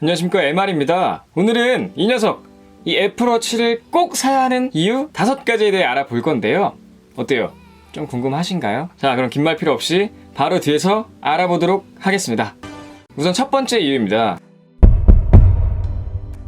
안녕하십니까 MR입니다. 오늘은 이 녀석 이 애플워치를 꼭 사야 하는 이유 다섯 가지에 대해 알아볼 건데요. 어때요? 좀 궁금하신가요? 자 그럼 긴 말 필요 없이 바로 뒤에서 알아보도록 하겠습니다. 우선 첫 번째 이유입니다.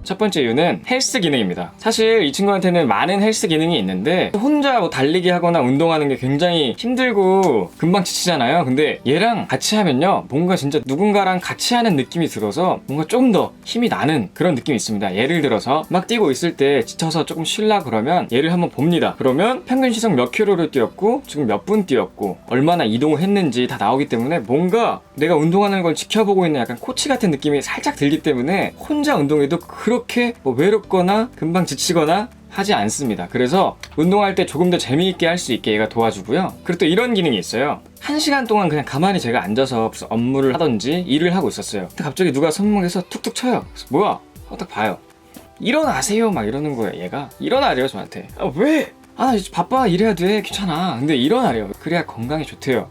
첫 번째 이유는 헬스 기능입니다. 사실 이 친구한테는 많은 헬스 기능이 있는데 혼자 뭐 달리기 하거나 운동하는 게 굉장히 힘들고 금방 지치잖아요. 근데 얘랑 같이 하면요. 뭔가 진짜 누군가랑 같이 하는 느낌이 들어서 뭔가 좀 더 힘이 나는 그런 느낌이 있습니다. 예를 들어서 막 뛰고 있을 때 지쳐서 조금 쉴라 그러면 얘를 한번 봅니다. 그러면 평균 시속 몇 킬로를 뛰었고 지금 몇 분 뛰었고 얼마나 이동을 했는지 다 나오기 때문에 뭔가 내가 운동하는 걸 지켜보고 있는 약간 코치 같은 느낌이 살짝 들기 때문에 혼자 운동해도 그렇게 뭐 외롭거나 금방 지치거나 하지 않습니다. 그래서 운동할 때 조금 더 재미있게 할 수 있게 얘가 도와주고요. 그리고 또 이런 기능이 있어요. 한 시간 동안 그냥 가만히 제가 앉아서 무슨 업무를 하던지 일을 하고 있었어요. 근데 갑자기 누가 손목에서 툭툭 쳐요. 뭐야? 어, 딱 봐요. 일어나세요 막 이러는 거예요 얘가 일어나래요 저한테 아 왜? 아 바빠 일해야 돼 귀찮아 근데 일어나래요 그래야 건강에 좋대요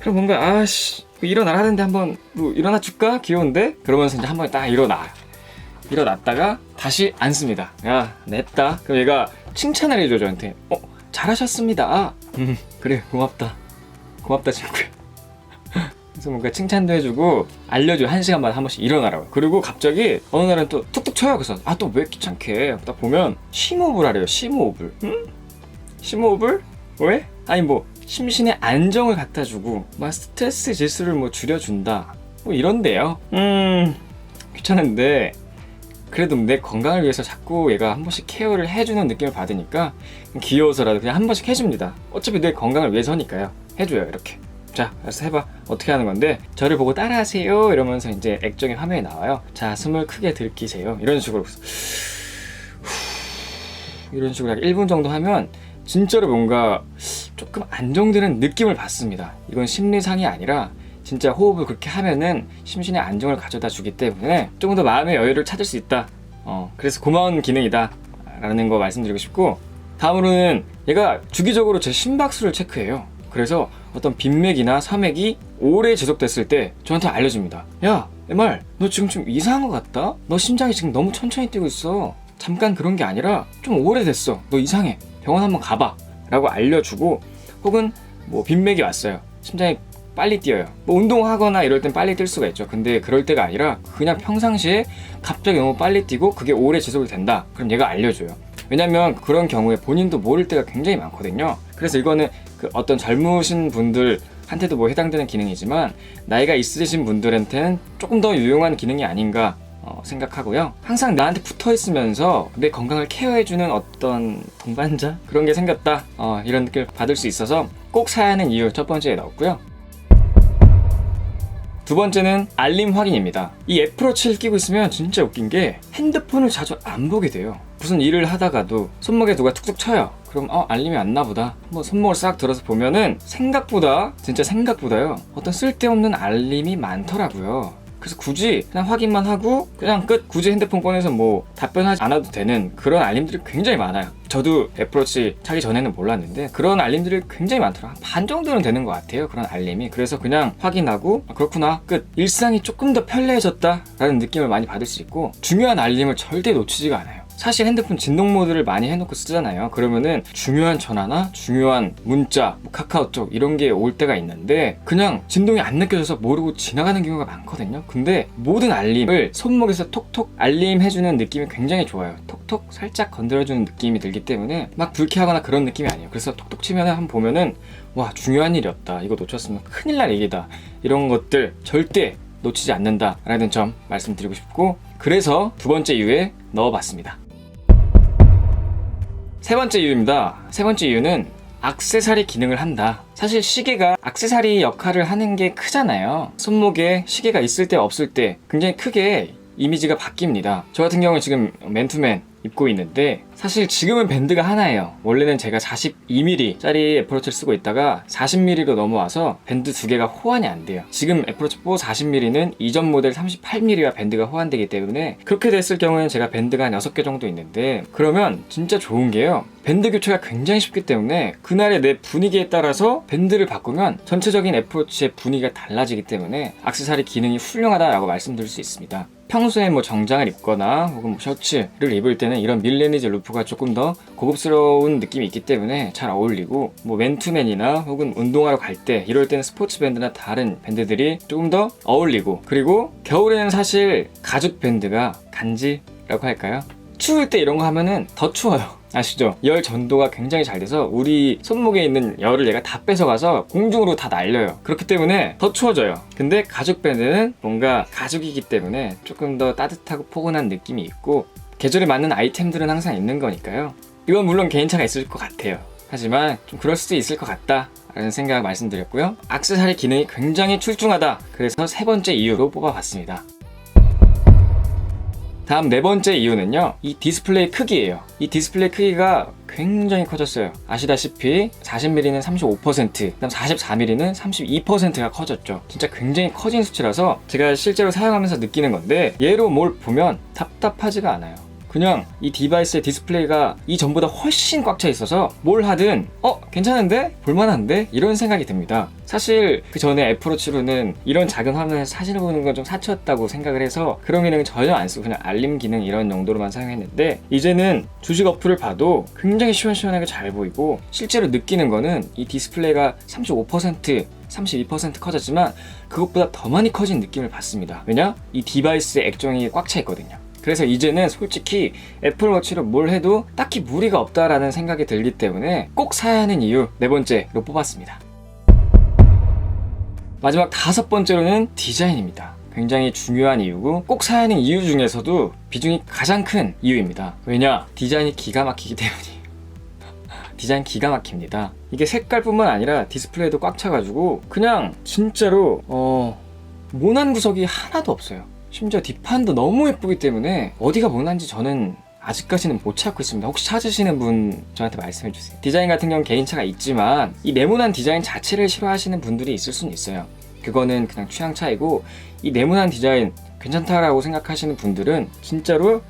그럼 뭔가 아씨 일어나라는데 한번 뭐 일어나 줄까? 귀여운데? 그러면서 이제 한번 딱 일어나. 일어났다가 다시 앉습니다. 야 냈다. 그럼 얘가 칭찬을 해줘 저한테. 어 잘하셨습니다. 음 그래 고맙다. 고맙다 친구야. 그래서 뭔가 칭찬도 해주고 알려줘. 한 시간마다 한 번씩 일어나라고. 그리고 갑자기 어느 날은 또 툭툭 쳐요. 그래서 아 또 왜 귀찮게 딱 보면 심호흡을 하래요 심호흡을. 응? 심호흡을? 왜? 아니 뭐 심신의 안정을 갖다 주고 막 스트레스 지수를 뭐 줄여준다 뭐 이런데요 음 귀찮은데 그래도 내 건강을 위해서 자꾸 얘가 한 번씩 케어를 해주는 느낌을 받으니까 귀여워서라도 그냥 한 번씩 해줍니다 어차피 내 건강을 위해서니까요 해줘요 이렇게 자, 그래서 해봐. 어떻게 하는 건데, 저를 보고 따라하세요. 이러면서 이제 액정이 화면에 나와요. 자, 숨을 크게 들이키세요. 이런 식으로. 후, 이런 식으로 약 1분 정도 하면, 진짜로 뭔가 조금 안정되는 느낌을 받습니다. 이건 심리상이 아니라, 진짜 호흡을 그렇게 하면은 심신의 안정을 가져다 주기 때문에 조금 더 마음의 여유를 찾을 수 있다. 어, 그래서 고마운 기능이다. 라는 거 말씀드리고 싶고, 다음으로는 얘가 주기적으로 제 심박수를 체크해요. 그래서 어떤 빈맥이나 사맥이 오래 지속됐을 때 저한테 알려줍니다. 야, MR, 너 지금 좀 이상한 것 같다? 너 심장이 지금 너무 천천히 뛰고 있어. 잠깐 그런 게 아니라 좀 오래됐어. 너 이상해. 병원 한번 가봐. 라고 알려주고 혹은 뭐 빈맥이 왔어요. 심장이 빨리 뛰어요. 뭐 운동하거나 이럴 땐 빨리 뛸 수가 있죠. 근데 그럴 때가 아니라 그냥 평상시에 갑자기 너무 빨리 뛰고 그게 오래 지속이 된다. 그럼 얘가 알려줘요. 왜냐면 그런 경우에 본인도 모를 때가 굉장히 많거든요. 그래서 이거는 그 어떤 젊으신 분들한테도 뭐 해당되는 기능이지만 나이가 있으신 분들한테는 조금 더 유용한 기능이 아닌가 어, 생각하고요. 항상 나한테 붙어 있으면서 내 건강을 케어해주는 어떤 동반자 그런 게 생겼다. 어, 이런 느낌을 받을 수 있어서 꼭 사야 하는 이유 첫 번째에 넣었고요. 두 번째는 알림 확인입니다. 이 애플워치를 끼고 있으면 진짜 웃긴 게 핸드폰을 자주 안 보게 돼요. 무슨 일을 하다가도 손목에 누가 툭툭 쳐요. 그럼 어 알림이 왔나 보다. 한번 손목을 싹 들어서 보면은 생각보다 진짜 생각보다요. 어떤 쓸데없는 알림이 많더라고요. 그래서 굳이 그냥 확인만 하고 그냥 끝. 굳이 핸드폰 꺼내서 뭐 답변하지 않아도 되는 그런 알림들이 굉장히 많아요. 저도 애플워치 차기 전에는 몰랐는데 그런 알림들이 굉장히 많더라. 한반 정도는 되는 것 같아요. 그런 알림이. 그래서 그냥 확인하고 아, 그렇구나 끝. 일상이 조금 더 편리해졌다 라는 느낌을 많이 받을 수 있고 중요한 알림을 절대 놓치지가 않아요. 사실 핸드폰 진동 모드를 많이 해놓고 쓰잖아요. 그러면은 중요한 전화나 중요한 문자, 뭐 카카오톡 이런 게 올 때가 있는데 그냥 진동이 안 느껴져서 모르고 지나가는 경우가 많거든요. 근데 모든 알림을 손목에서 톡톡 알림 해주는 느낌이 굉장히 좋아요. 톡톡 살짝 건드려주는 느낌이 들기 때문에 막 불쾌하거나 그런 느낌이 아니에요. 그래서 톡톡 치면 한번 보면은 와 중요한 일이 없다. 이거 놓쳤으면 큰일 날 얘기다. 이런 것들 절대 놓치지 않는다라는 점 말씀드리고 싶고 그래서 두 번째 이유에 넣어봤습니다. 세 번째 이유입니다. 세 번째 이유는 악세사리 기능을 한다. 사실 시계가 악세사리 역할을 하는 게 크잖아요. 손목에 시계가 있을 때 없을 때 굉장히 크게 이미지가 바뀝니다. 저 같은 경우는 지금 맨투맨 입고 있는데 사실 지금은 밴드가 하나예요. 원래는 제가 42mm 짜리 애플워치를 쓰고 있다가 40mm로 넘어와서 밴드 두 개가 호환이 안 돼요. 지금 애플워치 4 40mm는 이전 모델 38mm와 밴드가 호환되기 때문에 그렇게 됐을 경우에는 제가 밴드가 한 6개 정도 있는데 그러면 진짜 좋은 게요. 밴드 교체가 굉장히 쉽기 때문에 그날의 내 분위기에 따라서 밴드를 바꾸면 전체적인 애플워치의 분위기가 달라지기 때문에 악세사리 기능이 훌륭하다라고 말씀드릴 수 있습니다. 평소에 뭐 정장을 입거나 혹은 뭐 셔츠를 입을 때는 이런 밀레니즈 루프가 조금 더 고급스러운 느낌이 있기 때문에 잘 어울리고 뭐 맨투맨이나 혹은 운동하러 갈 때 이럴 때는 스포츠 밴드나 다른 밴드들이 조금 더 어울리고 그리고 겨울에는 사실 가죽 밴드가 간지라고 할까요? 추울 때 이런 거 하면은 더 추워요. 아시죠? 열 전도가 굉장히 잘 돼서 우리 손목에 있는 열을 얘가 다 뺏어가서 공중으로 다 날려요. 그렇기 때문에 더 추워져요. 근데 가죽 밴드는 뭔가 가죽이기 때문에 조금 더 따뜻하고 포근한 느낌이 있고 계절에 맞는 아이템들은 항상 있는 거니까요. 이건 물론 개인차가 있을 것 같아요. 하지만 좀 그럴 수도 있을 것 같다. 라는 생각 말씀드렸고요. 악세사리 기능이 굉장히 출중하다. 그래서 세 번째 이유로 뽑아봤습니다. 다음 네 번째 이유는요. 이 디스플레이 크기예요. 이 디스플레이 크기가 굉장히 커졌어요. 아시다시피 40mm는 35%, 그다음 44mm는 32%가 커졌죠. 진짜 굉장히 커진 수치라서 제가 실제로 사용하면서 느끼는 건데 얘로 뭘 보면 답답하지가 않아요. 그냥 이 디바이스의 디스플레이가 이전보다 훨씬 꽉 차 있어서 뭘 하든 어 괜찮은데 볼만한데 이런 생각이 듭니다. 사실 그 전에 애플워치로는 이런 작은 화면에서 사진을 보는 건 좀 사치였다고 생각을 해서 그런 기능은 전혀 안 쓰고 그냥 알림 기능 이런 용도로만 사용했는데 이제는 주식 어플을 봐도 굉장히 시원시원하게 잘 보이고 실제로 느끼는 거는 이 디스플레이가 35% 32% 커졌지만 그것보다 더 많이 커진 느낌을 받습니다. 왜냐? 이 디바이스의 액정이 꽉 차 있거든요. 그래서 이제는 솔직히 애플워치로 뭘 해도 딱히 무리가 없다라는 생각이 들기 때문에 꼭 사야 하는 이유 네 번째로 뽑았습니다. 마지막 다섯 번째로는 디자인입니다. 굉장히 중요한 이유고 꼭 사야 하는 이유 중에서도 비중이 가장 큰 이유입니다. 왜냐? 디자인이 기가 막히기 때문이에요. 디자인 기가 막힙니다. 이게 색깔뿐만 아니라 디스플레이도 꽉 차가지고 그냥 진짜로 어 모난 구석이 하나도 없어요. 심지어 뒷판도 너무 예쁘기 때문에 어디가 모난지 저는 아직까지는 못 찾고 있습니다. 혹시 찾으시는 분 저한테 말씀해 주세요. 디자인 같은 경우는 개인차가 있지만 이 네모난 디자인 자체를 싫어하시는 분들이 있을 수는 있어요. 그거는 그냥 취향 차이고 이 네모난 디자인 괜찮다라고 생각하시는 분들은 진짜로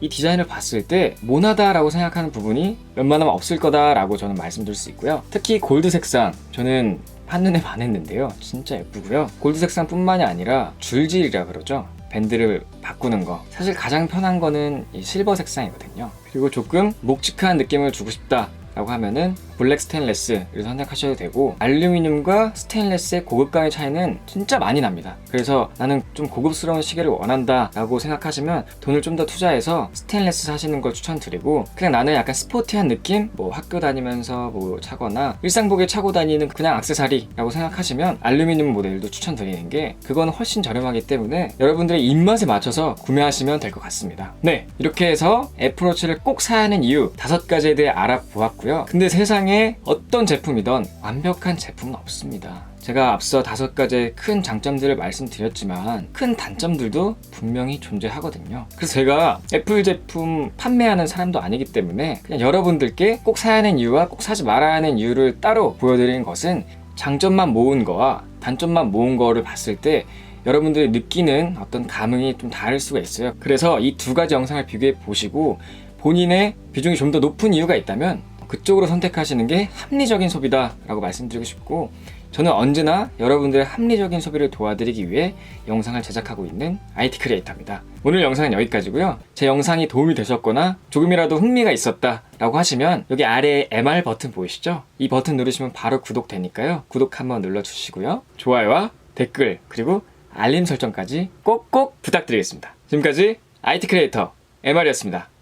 이 디자인을 봤을 때 모나다라고 생각하는 부분이 웬만하면 없을 거다라고 저는 말씀드릴 수 있고요. 특히 골드 색상 저는 한눈에 반했는데요. 진짜 예쁘고요. 골드 색상뿐만이 아니라 줄질이라 그러죠. 밴드를 바꾸는 거. 사실 가장 편한 거는 이 실버 색상이거든요. 그리고 조금 묵직한 느낌을 주고 싶다. 라고 하면은 블랙 스테인레스를 선택하셔도 되고 알루미늄과 스테인레스의 고급감의 차이는 진짜 많이 납니다. 그래서 나는 좀 고급스러운 시계를 원한다 라고 생각하시면 돈을 좀 더 투자해서 스테인레스 사시는 걸 추천드리고 그냥 나는 약간 스포티한 느낌 뭐 학교 다니면서 뭐 차거나 일상복에 차고 다니는 그냥 악세사리라고 생각하시면 알루미늄 모델도 추천드리는 게 그건 훨씬 저렴하기 때문에 여러분들의 입맛에 맞춰서 구매하시면 될 것 같습니다. 네 이렇게 해서 애플워치를 꼭 사야 하는 이유 다섯 가지에 대해 알아보았고요. 근데 세상 에 어떤 제품이든 완벽한 제품은 없습니다. 제가 앞서 다섯 가지의 큰 장점들을 말씀드렸지만 큰 단점들도 분명히 존재하거든요. 그래서 제가 애플 제품 판매하는 사람도 아니기 때문에 그냥 여러분들께 꼭 사야 하는 이유와 꼭 사지 말아야 하는 이유를 따로 보여드리는 것은 장점만 모은 거와 단점만 모은 거를 봤을 때 여러분들이 느끼는 어떤 감흥이 좀 다를 수가 있어요. 그래서 이 두 가지 영상을 비교해 보시고 본인의 비중이 좀 더 높은 이유가 있다면 그쪽으로 선택하시는 게 합리적인 소비다라고 말씀드리고 싶고 저는 언제나 여러분들의 합리적인 소비를 도와드리기 위해 영상을 제작하고 있는 IT 크리에이터입니다. 오늘 영상은 여기까지고요. 제 영상이 도움이 되셨거나 조금이라도 흥미가 있었다라고 하시면 여기 아래에 MR 버튼 보이시죠? 이 버튼 누르시면 바로 구독되니까요. 구독 한번 눌러주시고요. 좋아요와 댓글 그리고 알림 설정까지 꼭꼭 부탁드리겠습니다. 지금까지 IT 크리에이터 MR이었습니다.